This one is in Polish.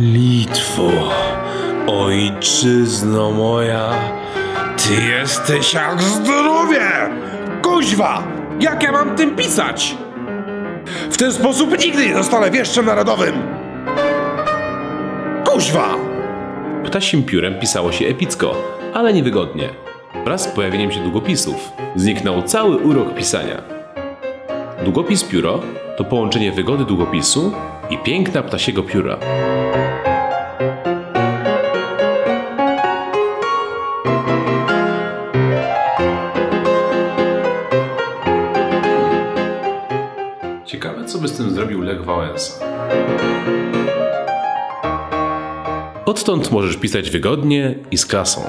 Litwo, ojczyzno moja, ty jesteś jak zdrowie! Kuźwa! Jak ja mam tym pisać? W ten sposób nigdy nie zostanę wieszczem narodowym! Kuźwa! Ptasim piórem pisało się epicko, ale niewygodnie. Wraz z pojawieniem się długopisów zniknął cały urok pisania. Długopis pióro to połączenie wygody długopisu i piękna ptasiego pióra. Ciekawe, co by z tym zrobił Lech Wałęsa. Odtąd możesz pisać wygodnie i z klasą.